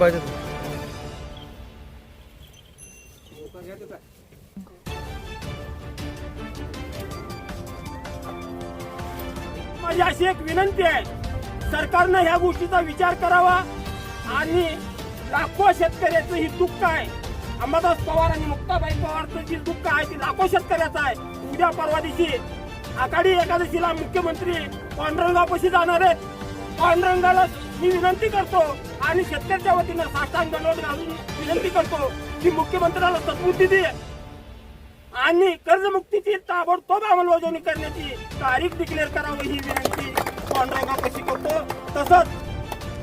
पाहिजे माझी अशी एक विनंती आहे. सरकारनं ह्या गोष्टीचा विचार करावा आणि लाखो शेतकऱ्याचं ही दुःख आहे. अंबादास पवार आणि मुक्ताबाई पवारचं जी दुःख आहे ती लाखो शेतकऱ्याचं आहे. उद्या परवा दिवशी आघाडी एकादशीला मुख्यमंत्री पांडुरंगापाशी जाणार आहेत. पांडुरंगाला मी विनंती करतो आणि शेतकऱ्याच्या वतीनं साष्टांग दंडवत घालून विनंती करतो की मुख्यमंत्र्याला सद्बुद्धी दे आणि कर्जमुक्तीची ताबडतोब अंमलबजावणी करण्याची तारीख डिक्लेअर करावी ही विनंती पांडुरंगा कशी करतो. तसंच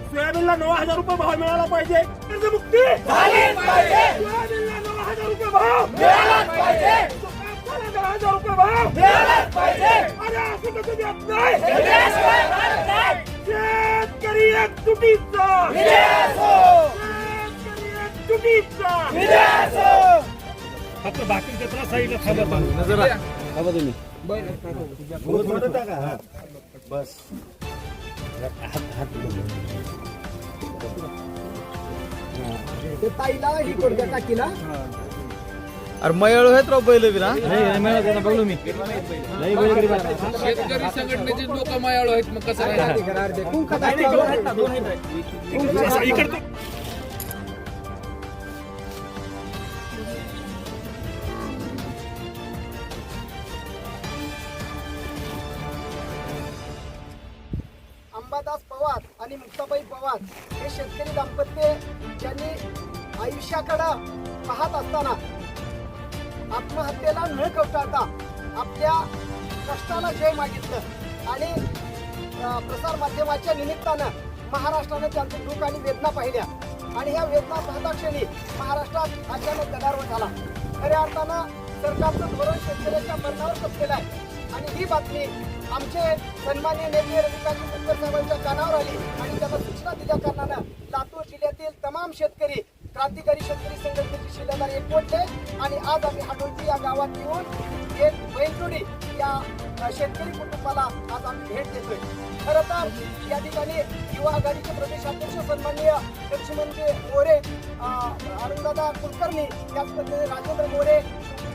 सोयाबीनला नऊ हजार रुपये भाव मिळाला पाहिजे. कर्जमुक्ती सोयाबीनला नऊ हजार रुपये भाव हजार रुपये भाव पाहिजे. अरे असं कसं देत नाही? शेतकरी एकजुटीचा एकजुटीचा फक्त बाकीच्या त्रास साईडला थांबा ताईला ही कोणत्या टाकीला अरे मयाळू आहेत राव पहिले बी ना बघलो मी. शेतकरी संघटनेचे लोक मायाळू आहेत मग कसं अंबादास पवार आणि मुक्ताबाई पवार हे शेतकरी दाम्पत्य ज्यांनी आयुष्याकडं पाहत असताना आत्महत्येला न कवटाळता आपल्या कष्टाला जय मागितलं. आणि प्रसारमाध्यमाच्या प्रसार माध्यमाच्या निमित्तानं महाराष्ट्रानं त्यांचं दुःख आणि वेदना पाहिल्या. आणि ह्या वेदना पाहता क्षणी महाराष्ट्रात अचानक गदारोळ झाला. खऱ्या अर्थानं सरकारचं धोरण शेतकऱ्याच्या मरणावर कसलेलं आहे. आणि ही बातमी आमचे सन्मान्य नेते रविकांत मुटकर साहेबांच्या कानावर आली. आणि त्यांना सूचना दिल्या कारणानं लातूर जिल्ह्यातील तमाम शेतकरी क्रांतिकारी शेतकरी संघटनेचे शिलेदार एकवटले आणि आज आम्ही हाडोळची या गावात येऊन एक बैलजोडी या शेतकरी कुटुंबाला आज आम्ही भेट देतोय. खरं तर या ठिकाणी युवा आघाडीचे प्रदेशाध्यक्ष सन्माननीय लक्ष्मणजी मोरे अरुणदादा कुलकर्णी त्याच पद्धतीने राजेंद्र मोरे